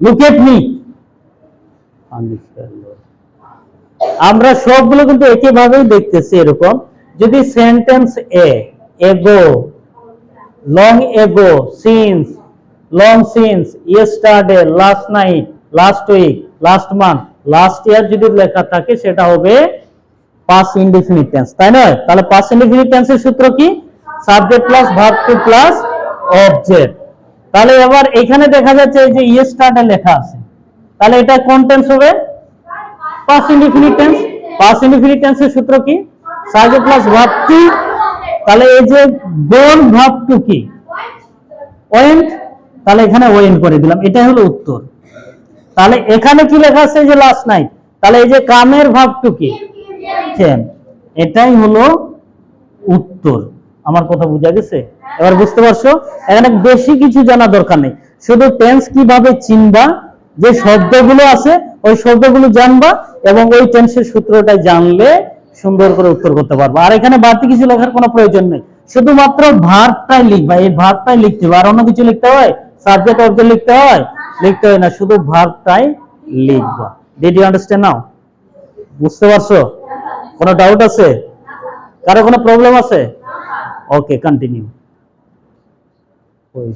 Look at me আমরা সবগুলো কিন্তু একইভাবেই দেখতেছি এরকম। যদি সেন্টেন্স এ ago long ago since long since yesterday last night last week last month last year যদি লেখা থাকে, সেটা হবে পাস ইনডিফিনিট টেন্স তাই না তাহলে পাস ইনডিফিনিট টেন্সের সূত্র কি? Subject plus verb two plus object তাহলে এবার এখানে দেখা যাচ্ছে যে ইয়েস্টারডে লেখা আছে। তাহলে এটা কোন টেন্স হবে? Past indefinite tense past indefinite টেন্সের সূত্র কি? সাবজেক্ট প্লাস ভার্ব টু তাহলে এই যে গোন ভার্ব টু কি? ওয়েন্ট তাহলে এখানে ওয়েন্ট করে দিলাম। এটাই হলো উত্তর। তাহলে এখানে কি লেখা আছে যে লাস্ট নাইট তাহলে এই যে কামের ভাব টু কি? এটাই হলো উত্তর। আমার কথা বোঝা গেছে? এবার বুঝতে পারছ? এখানে বেশি কিছু জানা দরকার নেই। শুধু টেন্স কীভাবে চিনবা, যে শব্দগুলো আছে, ওই শব্দগুলো জানবা এবং ওই টেন্সের সূত্রটা জানলে সুন্দর করে উত্তর করতে পারবা। আর এখানে বাড়তি কিছু লেখার কোনো প্রয়োজন নেই। শুধুমাত্র ভার্বটাই লিখবা। এই ভার্বটাই লিখতে হবে। আর অন্য কিছু লিখতে হয়? সাবজেক্ট অবজেক্ট লিখতে হয়? লিখতে হয় না। শুধু ভার্বটাই লিখবা। ডিড ইউ আন্ডারস্ট্যান্ড নাও বুঝতে পারছ? কোনো ডাউট আছে? কারও কোনো প্রবলেম আছে? ओके कंटिन्यू कोई